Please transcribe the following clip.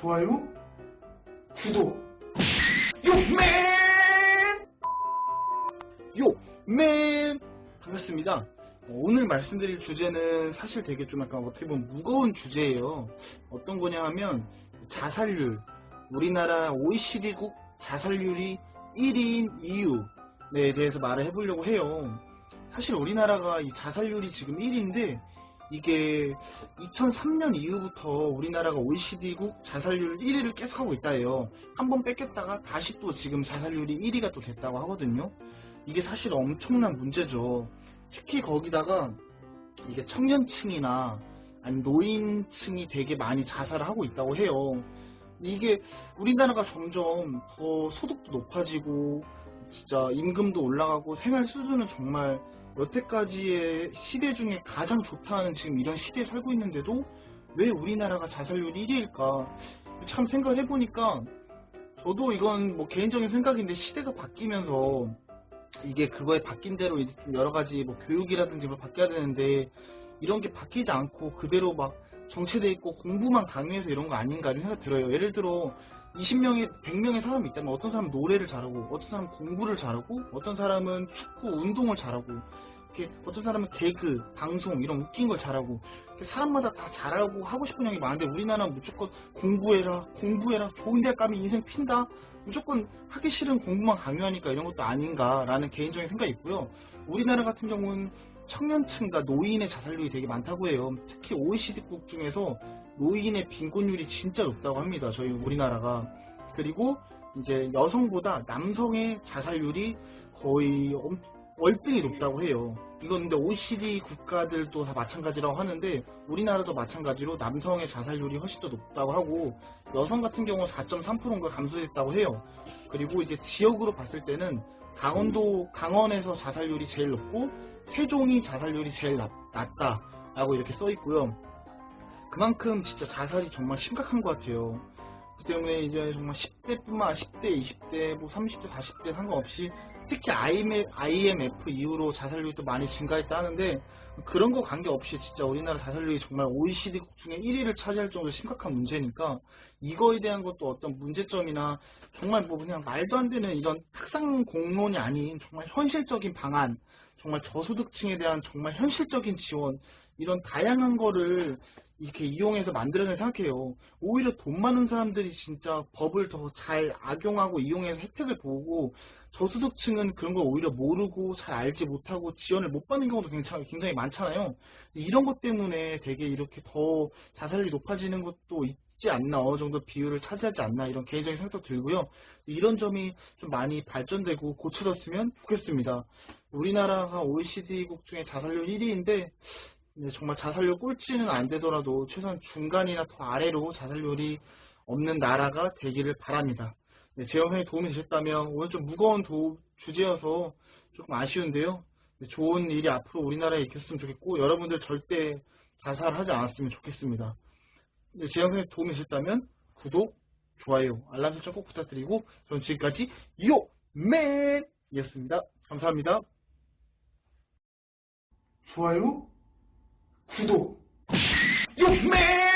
좋아요, 구독, 요맨! 요맨! 반갑습니다. 어, 오늘 말씀드릴 주제는 사실 되게 좀 약간 어떻게 보면 무거운 주제예요. 어떤 거냐 하면 자살률. 우리나라 OECD국 자살률이 1위인 이유에 대해서 말을 해보려고 해요. 사실 우리나라가 이 자살률이 지금 1위인데 이게 2003년 이후부터 우리나라가 OECD국 자살률 1위를 계속하고 있다 해요. 한 번 뺏겼다가 다시 또 지금 자살률이 1위가 또 됐다고 하거든요. 이게 사실 엄청난 문제죠. 특히 거기다가 이게 청년층이나 아니 노인층이 되게 많이 자살을 하고 있다고 해요. 이게 우리나라가 점점 더 소득도 높아지고 진짜 임금도 올라가고 생활 수준은 정말 여태까지의 시대 중에 가장 좋다는 지금 이런 시대에 살고 있는데도 왜 우리나라가 자살률이 1위일까 참 생각을 해보니까 저도 이건 뭐 개인적인 생각인데 시대가 바뀌면서 이게 그거에 바뀐 대로 이제 좀 여러 가지 뭐 교육이라든지 뭐 바뀌어야 되는데 이런 게 바뀌지 않고 그대로 막 정체돼 있고 공부만 강요해서 이런 거 아닌가 이런 생각 들어요. 예를 들어 20명의 100명의 사람이 있다면 어떤 사람은 노래를 잘하고 어떤 사람은 공부를 잘하고 어떤 사람은 축구 운동을 잘하고 이렇게 어떤 사람은 개그 방송 이런 웃긴 걸 잘하고 사람마다 다 잘하고 하고 싶은 형이 많은데 우리나라는 무조건 공부해라 공부해라 좋은 대학 가면 인생 핀다 무조건 하기 싫은 공부만 강요하니까 이런 것도 아닌가라는 개인적인 생각이 있고요. 우리나라 같은 경우는 청년층과 노인의 자살률이 되게 많다고 해요. 특히 OECD국 중에서 노인의 빈곤율이 진짜 높다고 합니다. 저희 우리나라가. 그리고 이제 여성보다 남성의 자살률이 거의 엄- 월등히 높다고 해요. 이건 근데 OECD 국가들도 다 마찬가지라고 하는데 우리나라도 마찬가지로 남성의 자살률이 훨씬 더 높다고 하고 여성 같은 경우 4.3%인가 감소했다고 해요. 그리고 이제 지역으로 봤을 때는 강원도 강원에서 자살률이 제일 높고 세종이 자살률이 제일 낮, 낮다라고 이렇게 써 있고요. 그만큼 진짜 자살이 정말 심각한 것 같아요. 그 때문에 이제 정말 10대뿐만 10대, 20대, 뭐 30대, 40대 상관없이 특히 IMF 이후로 자살률이 또 많이 증가했다 하는데 그런 거 관계없이 진짜 우리나라 자살률이 정말 OECD국 중에 1위를 차지할 정도로 심각한 문제니까 이거에 대한 것도 어떤 문제점이나 정말 뭐 그냥 말도 안 되는 이런 특상 공론이 아닌 정말 현실적인 방안 정말 저소득층에 대한 정말 현실적인 지원 이런 다양한 거를 이렇게 이용해서 만들어낸 생각해요. 오히려 돈 많은 사람들이 진짜 법을 더 잘 악용하고 이용해서 혜택을 보고 저소득층은 그런 걸 오히려 모르고 잘 알지 못하고 지원을 못 받는 경우도 굉장히, 굉장히 많잖아요. 이런 것 때문에 되게 이렇게 더 자살률이 높아지는 것도 있지 않나 어느 정도 비율을 차지하지 않나 이런 개인적인 생각도 들고요. 이런 점이 좀 많이 발전되고 고쳐졌으면 좋겠습니다. 우리나라가 OECD국 중에 자살률 1위인데 네, 정말 자살률 꼴찌는 안 되더라도 최소한 중간이나 더 아래로 자살률이 없는 나라가 되기를 바랍니다. 네, 제 영상이 도움이 되셨다면 오늘 좀 무거운 도- 주제여서 조금 아쉬운데요. 네, 좋은 일이 앞으로 우리나라에 있었으면 좋겠고 여러분들 절대 자살하지 않았으면 좋겠습니다. 네, 제 영상이 도움이 되셨다면 구독, 좋아요, 알람 설정 꼭 부탁드리고 저는 지금까지 요맨이었습니다. 감사합니다. 좋아요, 구독, 요맨!